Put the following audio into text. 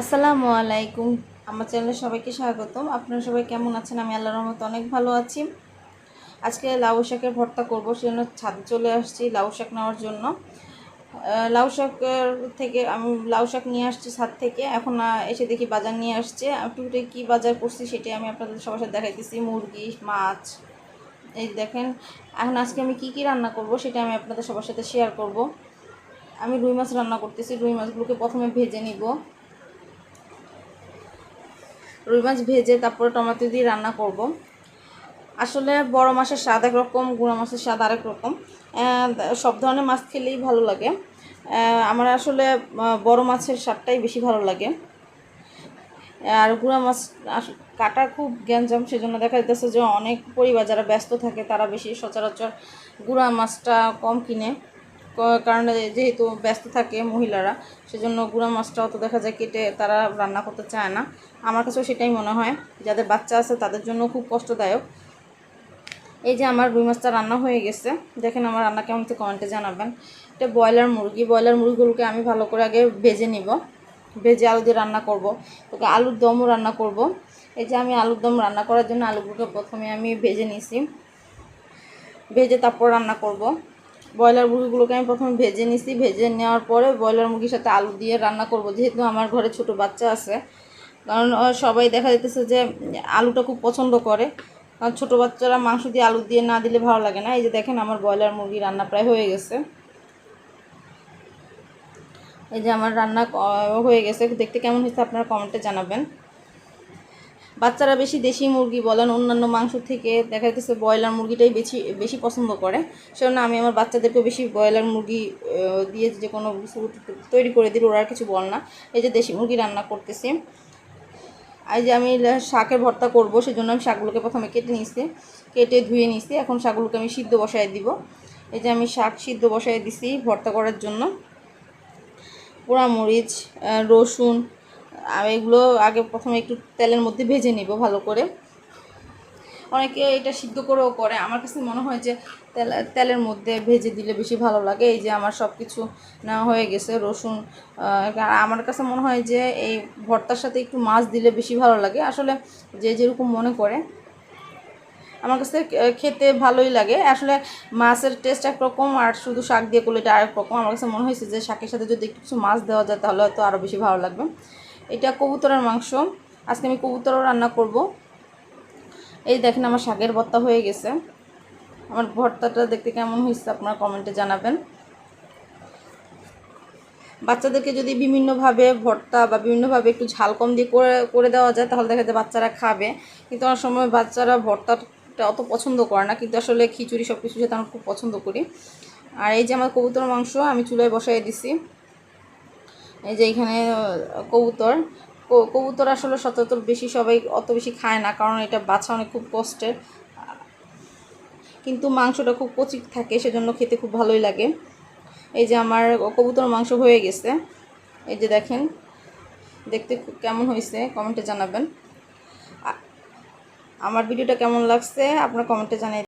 আসসালামু আলাইকুম। আমার চ্যানেলে সবাইকে স্বাগতম। আপনারা সবাই কেমন আছেন? আমি আল্লাহর রহমতে অনেক ভালো আছি। আজকে লাউ শাকের ভর্তা করব, সেজন্য ছাদে চলে আসছি লাউ শাক নেওয়ার জন্য। লাউ শাকের থেকে আমি লাউ শাক নিয়ে আসছি ছাদ থেকে। এখন এসে দেখি বাজার নিয়ে আসছে। টুটে কী বাজার করছি সেটাই আমি আপনাদের সবার সাথে দেখাইতেছি। মুরগি, মাছ, এই দেখেন, এখন আজকে আমি কি কি রান্না করব সেটা আমি আপনাদের সবার সাথে শেয়ার করব। আমি রুই মাছ রান্না করতেছি। রুই মাছগুলোকে প্রথমে ভেজে নিব। রুই মাছ ভেজে তারপরে টমেটো দিয়ে রান্না করব। আসলে বড় মাছের স্বাদ একরকম, গুঁড়া মাছের স্বাদ আরেক রকম। সব ধরনের মাছ খেলেই ভালো লাগে। আমার আসলে বড় মাছের স্বাদটাই বেশি ভালো লাগে। আর গুঁড়া মাছ কাটা খুব গ্যাঞ্জাম, সেজন্য দেখা যাচ্ছে যে অনেক পরিবার যারা ব্যস্ত থাকে, তারা বেশি সচরাচর গুঁড়া মাছটা কম কিনে। কারণ যেহেতু ব্যস্ত থাকে মহিলারা, সেজন্য গুঁড়া মাছটা অত দেখা যায় কেটে তারা রান্না করতে চায় না। আমার কাছেও সেটাই মনে হয়, যাদের বাচ্চা আছে তাদের জন্য খুব কষ্টদায়ক। এই যে আমার রুই মাছটা রান্না হয়ে গেছে, দেখেন আমার রান্না কেমন তো কমেন্টে জানাবেন। এটা ব্রয়লার মুরগি, ব্রয়লার মুরগিগুলোকে আমি ভালো করে আগে ভেজে নিব। ভেজে আলু দিয়ে রান্না করব। ওকে, আলুর দমও রান্না করব। এই যে আমি আলুর দম রান্না করার জন্য আলুগুলোকে প্রথমে আমি ভেজে নিছি। ভেজে তারপর রান্না করব। ব্রয়লার মুরগিগুলোকে আমি প্রথমে ভেজে নিছি। ভেজে নেওয়ার পরে ব্রয়লার মুরগির সাথে আলু দিয়ে রান্না করব। যেহেতু আমার ঘরে ছোট বাচ্চা আছে, কারণ সবাই দেখা যেতেছে যে আলুটা খুব পছন্দ করে। কারণ ছোটো বাচ্চারা মাংস দিয়ে আলু দিয়ে না দিলে ভালো লাগে না। এই যে দেখেন আমার ব্রয়লার মুরগি রান্না প্রায় হয়ে গেছে। এই যে আমার রান্না হয়ে গেছে। দেখতে কেমন হয়েছে আপনারা কমেন্টে জানাবেন। বাচ্চারা বেশি দেশি মুরগি বলেন, অন্যান্য মাংস থেকে দেখা যাচ্ছে ব্রয়লার মুরগিটাই বেশি বেশি পছন্দ করে। সেজন্য আমি আমার বাচ্চাদেরকে বেশি ব্রয়লার মুরগি দিয়ে যে কোনো তৈরি করে দিল ওরা আর কিছু বল না। এই যে দেশি মুরগি রান্না করতেছি। এই যে আমি শাকের ভর্তা করব, সেজন্য আমি শাকগুলোকে প্রথমে কেটে নিয়েছি কেটে ধুয়ে নিয়েছি এখন শাকগুলোকে আমি সিদ্ধ বসায় দিব। এই যে আমি শাক সিদ্ধ বসায় দিছি ভর্তা করার জন্য। পোড়ামরিচ রসুন আর এগুলো আগে প্রথমে একটু তেলের মধ্যে ভেজে নিব ভালো করে। অনেকে এটা সিদ্ধ করেও করে। আমার কাছে মনে হয় যে তেল, তেলের মধ্যে ভেজে দিলে বেশি ভালো লাগে। এই যে আমার সব কিছু নেওয়া হয়ে গেছে, রসুন আমার কাছে মনে হয় যে এই ভর্তার সাথে একটু মাছ দিলে বেশি ভালো লাগে। আসলে যে যেরকম মনে করে। আমার কাছে খেতে ভালোই লাগে। আসলে মাছের টেস্ট একরকম আর শুধু শাক দিয়ে করলে এটা আরেক রকম। আমার কাছে মনে হয়েছে যে শাকের সাথে যদি একটু কিছু মাছ দেওয়া যায় তাহলে হয়তো আরও বেশি ভালো লাগবে। এটা কবুতরের মাংস। আজকে আমি কবুতরও রান্না করব। এই দেখেন আমার শাকের ভর্তা হয়ে গেছে। আমার ভর্তাটা দেখতে কেমন হয়েছে আপনারা কমেন্টে জানাবেন। বাচ্চাদেরকে যদি বিভিন্নভাবে ভর্তা বা বিভিন্নভাবে একটু ঝাল কম দিয়ে করে করে দেওয়া যায়, তাহলে দেখা যায় বাচ্চারা খাবে। কিন্তু অনেক সময় বাচ্চারা ভর্তাটা অত পছন্দ করে না। কিন্তু আসলে খিচুড়ি সব কিছু সাথে আমরা খুব পছন্দ করি। আর এই যে আমার কবুতর মাংস আমি চুলায় বসাই দিছি। এই যে এখানে কবুতর। কবুতর আসলে সচরাচর বেশি সবাই অত বেশি খায় না, কারণ এটা বাছা অনেক খুব কষ্টের। কিন্তু মাংসটা খুব কচি থাকে, সেজন্য খেতে খুব ভালোই লাগে। এই যে আমার কবুতর মাংস হয়ে গেছে। এই যে দেখেন, দেখতে কেমন হয়েছে, কমেন্টে জানাবেন। আমার ভিডিওটা কেমন লাগছে, আপনার কমেন্টে জানাই